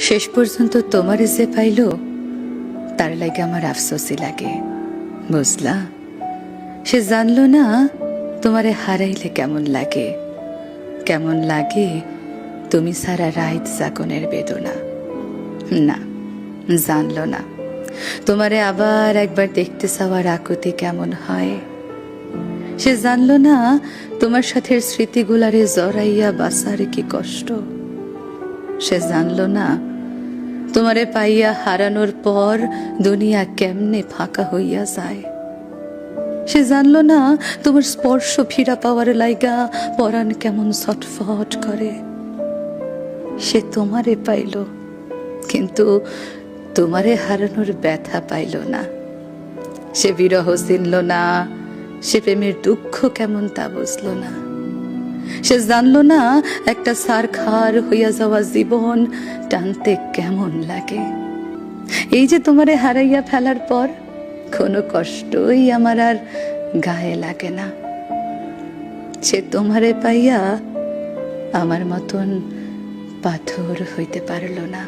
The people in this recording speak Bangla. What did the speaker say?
শেষ পর্যন্ত তোমারে যে পাইল, তার লাগে আমার আফসোসই লাগে। বুঝলা? সে জানলো না তোমারে হারাইলে কেমন লাগে। কেমন লাগে তুমি সারা রাইত জাগনের বেদনা। না, জানলো না। তোমারে আবার একবার দেখতে চাওয়ার আকুতি কেমন হয়? সে জানলো না তোমার সাথে স্মৃতিগুলারে জড়াইয়া বাসার কি কষ্ট। সে জানলো না তোমারে পাইয়া হারানোর পর দুনিয়া কেমনে ফাঁকা হইয়া যায়? সে জানল না তোমার স্পর্শ ফিরা পাওয়ার লাইগা পরাণ কেমন ছটফট করে। সে তোমারে পাইল, কিন্তু তোমারে হারানোর ব্যথা পাইল না। সে বিরহ চিনল না, সে প্রেমের দুঃখ কেমন তা বুঝল না। সে জানল না, একটা সার খার হইয়া যাওয়া জীবন টানতে কেমন লাগে। এই যে তোমারে হারাইয়া ফেলার পর, কোনো কষ্টই আমার আর গায়ে লাগে না। সে তোমারে পাইয়া আমার মতন পাথর হইতে পারল না।